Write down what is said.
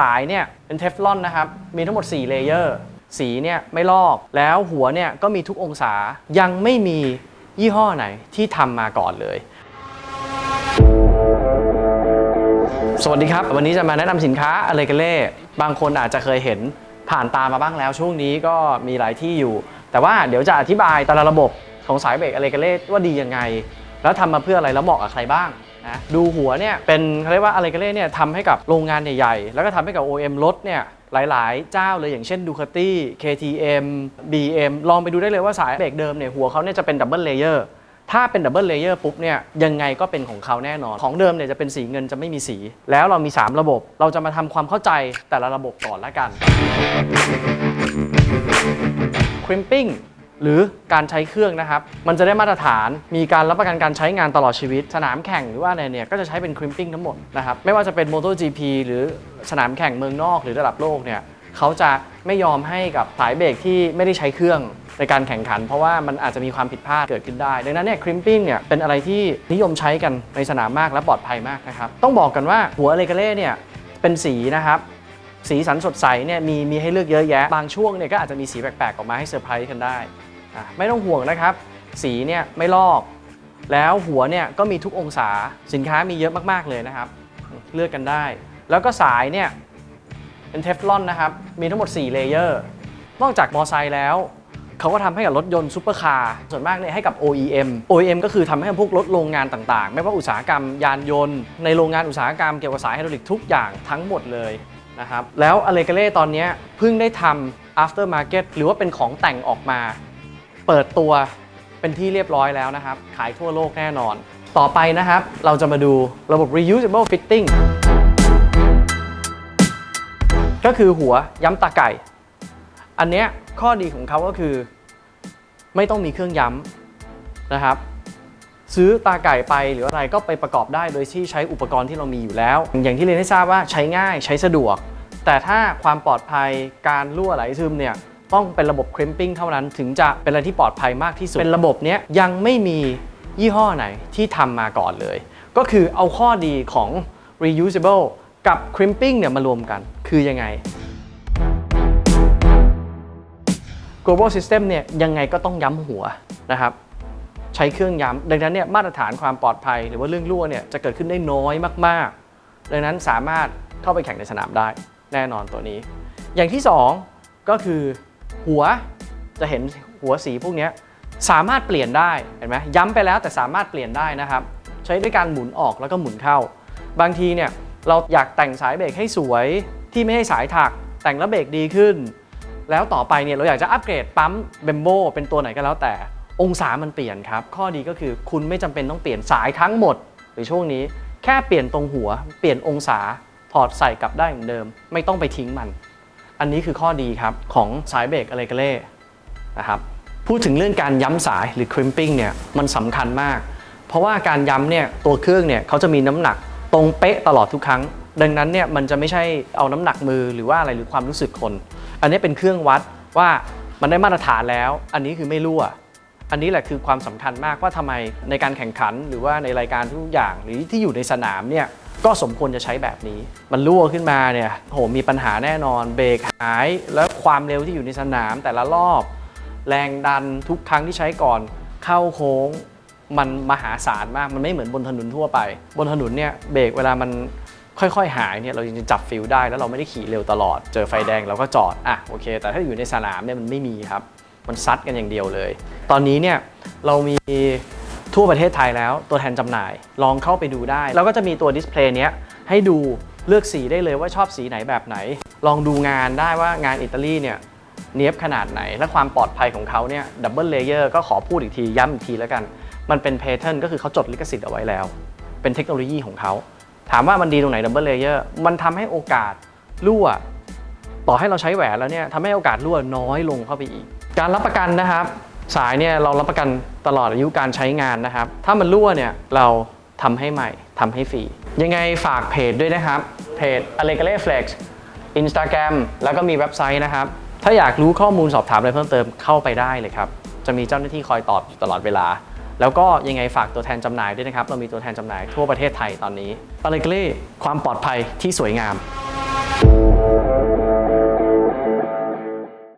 สายเนี่ยเป็นเทฟลอนนะครับ มีทั้งหมด 4 เลเยอร์ สีเนี่ยไม่ลอก แล้วหัวเนี่ยก็มีทุกองศา ยังไม่มียี่ห้อไหนที่ทำมาก่อนเลย สวัสดีครับ วันนี้จะมาแนะนำสินค้าอะไรกันเล่ บางคนอาจจะเคยเห็นผ่านตามาบ้างแล้ว ช่วงนี้ก็มีหลายที่อยู่ แต่ว่าเดี๋ยวจะอธิบายแต่ละระบบของสายเบรกอะไรกันเล่ว่าดียังไง แล้วทำมาเพื่ออะไรแล้วเหมาะกับใครบ้าง นะดูหัวเนี่ยเป็นเขาเรียกว่าอะไรกันเล่เนี่ยทำให้กับโรงงานใหญ่ๆ แล้วก็ทำให้กับ OM รถเนี่ยหลาย ๆ เจ้าเลยอย่างเช่น Ducati KTM BM ลองไปดูได้เลยว่าสายเบรกเดิมเนี่ยหัวเขาเนี่ยจะเป็นดับเบิลเลเยอร์ถ้าเป็นดับเบิลเลเยอร์ปุ๊บเนี่ยยังไงก็เป็นของเขาแน่นอน ของเดิมเนี่ยจะเป็นสีเงินจะไม่มีสี แล้วเรามี 3 ระบบ เราจะมาทำความเข้าใจแต่ละระบบก่อนละกัน crimping หรือการใช้เครื่องนะครับ มันจะได้มาตรฐานมีการรับประกันการใช้งานตลอดชีวิต สนามแข่งหรือว่าอะไรเนี่ยก็จะใช้เป็น crimping ทั้งหมดนะครับไม่ว่าจะเป็น MotoGP หรือสนามแข่งเมืองนอกหรือระดับโลกเนี่ยเขาจะไม่ยอมให้กับสายเบรกที่ไม่ได้ใช้เครื่องในการแข่งขัน เพราะว่ามันอาจจะมีความผิดพลาดเกิดขึ้นได้ ดังนั้นเนี่ย crimping เนี่ยเป็นอะไรที่นิยมใช้กันในสนามมากและปลอดภัยมากนะครับต้องบอกกันว่าหัวเลกาเล่เนี่ยเป็นสีนะครับสีสันสดใสเนี่ยมีมีให้เลือกเยอะแยะ บางช่วงเนี่ยก็อาจจะมีสีแปลกๆออกมาให้เซอร์ไพรส์กันได้ ไม่ต้องห่วงนะครับ สีเนี่ยไม่ลอก แล้วหัวเนี่ยก็มีทุกองศาสินค้ามีเยอะมากๆเลยนะครับ เลือกกันได้ แล้วก็สายเนี่ยเป็นเทฟลอนนะครับ มีทั้งหมด 4 เลเยอร์ นอกจากมอไซค์แล้ว เขาก็ทำให้กับรถยนต์ซูเปอร์คาร์ส่วนมากเนี่ยให้กับ OEM OEM ก็คือทำให้พวกรถโรงงานต่างๆ ไม่ว่าอุตสาหกรรมยานยนต์ ในโรงงานอุตสาหกรรมเกี่ยวกับสายไฮดรอลิกทุกอย่างทั้งหมดเลยนะครับแล้วอเลกาเล่ตอนนี้เพิ่งได้ทำ after market หรือว่าเป็นของแต่งออกมา เปิดตัวเป็นที่เรียบร้อยแล้วนะครับ ขายทั่วโลกแน่นอน ต่อไปนะครับ เราจะมาดูระบบ reusable fitting ก็คือหัวย้ำตาไก่ อันเนี้ยข้อดีของเขาก็คือ ไม่ต้องมีเครื่องย้ำนะครับ ซื้อตาไก่ไปหรืออะไรก็ไปประกอบได้โดยที่ใช้อุปกรณ์ที่เรามีอยู่แล้ว อย่างที่เรียนให้ทราบว่าใช้ง่ายใช้สะดวก แต่ถ้าความปลอดภัยการรั่วไหลซึมเนี่ย ต้องเป็นระบบ crimping เท่านั้นถึงจะเป็นอะไรที่ปลอดภัยมากที่สุด เป็นระบบเนี้ยยังไม่มียี่ห้อไหนที่ทำมาก่อนเลย ก็คือเอาข้อดีของ reusable กับ crimping เนี่ยมารวมกันคือยังไง global system เนี่ยยังไงก็ต้องย้ำหัวนะครับใช้เครื่องย้ำดังนั้นเนี่ยมาตรฐานความปลอดภัย หรือว่าเรื่องรั่วเนี่ยจะเกิดขึ้นได้น้อยมากๆ ดังนั้นสามารถเข้าไปแข่งในสนามได้แน่นอนตัวนี้ อย่างที่ 2 ก็คือ หัวจะเห็นหัวสีพวกนี้สามารถเปลี่ยนได้เห็นไหมย้ำไปแล้วแต่สามารถเปลี่ยนได้นะครับ ใช้ด้วยการหมุนออกแล้วก็หมุนเข้า บางทีเนี่ยเราอยากแต่งสายเบรกให้สวยที่ไม่ให้สายถัก แต่งแล้วเบรกดีขึ้น แล้วต่อไปเนี่ยเราอยากจะอัปเกรดปั๊มเบมโบเป็นตัวไหนก็แล้วแต่ องศามันเปลี่ยนครับ ข้อดีก็คือคุณไม่จำเป็นต้องเปลี่ยนสายทั้งหมดในช่วงนี้แค่เปลี่ยนตรงหัว เปลี่ยนองศาถอดใส่กลับได้เหมือนเดิม ไม่ต้องไปทิ้งมัน อันนี้คือข้อดีครับของสายเบรกอะไรกันเล่นะครับพูดถึงเรื่องการย้ำสายหรือ crimping เนี่ยมันสำคัญมาก เพราะว่าการย้ำเนี่ยตัวเครื่องเนี่ยเขาจะมีน้ำหนักตรงเป๊ะตลอดทุกครั้ง ดังนั้นเนี่ยมันจะไม่ใช่เอาน้ำหนักมือหรือว่าอะไรหรือความรู้สึกคน อันนี้เป็นเครื่องวัดว่ามันได้มาตรฐานแล้ว อันนี้คือไม่รั่ว อันนี้แหละคือความสำคัญมากว่าทำไมในการแข่งขันหรือว่าในรายการทุกอย่างหรือที่อยู่ในสนามเนี่ย ก็สมควรจะใช้แบบนี้ มันรั่วขึ้นมาเนี่ยโหมีปัญหาแน่นอน เบรกหาย แล้วความเร็วที่อยู่ในสนามแต่ละรอบ แรงดันทุกครั้งที่ใช้ก่อน เข้าโค้ง มันมหาศาลมาก มันไม่เหมือนบนถนนทั่วไป บนถนนเนี่ยเบรกเวลามันค่อยๆ หายเนี่ยเรายังจะจับฟิลได้แล้วเราไม่ได้ขี่เร็วตลอด เจอไฟแดงเราก็จอดอะโอเค แต่ถ้าอยู่ในสนามเนี่ยมันไม่มีครับ มันซัดกันอย่างเดียวเลย ตอนนี้เนี่ยเรามี ทั่วประเทศไทยแล้วตัวแทนจำหน่ายลองเข้าไปดูได้ แล้วก็จะมีตัวดิสเพลย์เนี้ยให้ดูเลือกสีได้เลยว่าชอบสีไหนแบบไหน ลองดูงานได้ว่างานอิตาลีเนี่ยเนียบขนาดไหน และความปลอดภัยของเขาเนี่ยดับเบิลเลเยอร์ก็ขอพูดอีกทีย้ำอีกทีแล้วกัน มันเป็นเพเท r n ก็คือเขาจดลิขสิทธิ์เอาไว้แล้ว เป็นเทคโนโลยีของเขา ถามว่ามันดีตรงไหนดับเบิลเลเยอร์มันทำให้โอกาสรั่ว ต่อให้เราใช้แหวนแล้วเนี่ยทำให้โอกาสรั่วน้อยลงเข้าไปอีก การรับประกันนะครับ สายเนี่ยเรารับประกันตลอดอายุการใช้งานนะครับ ถ้ามันรั่วเนี่ยเราทำให้ใหม่ทำให้ฟรี ยังไงฝากเพจด้วยนะครับ เพจ a l e g a l e Flex Instagram แล้วก็มีเว็บไซต์นะครับ ถ้าอยากรู้ข้อมูลสอบถามอะไรเพิ่มเติมเข้าไปได้เลยครับ จะมีเจ้าหน้าที่คอยตอบอยู่ตลอดเวลา แล้วก็ยังไงฝากตัวแทนจำหน่ายด้วยนะครับ เรามีตัวแทนจำหน่ายทั่วประเทศไทยตอนนี้ a l e g a l e ความปลอดภัยที่สวยงาม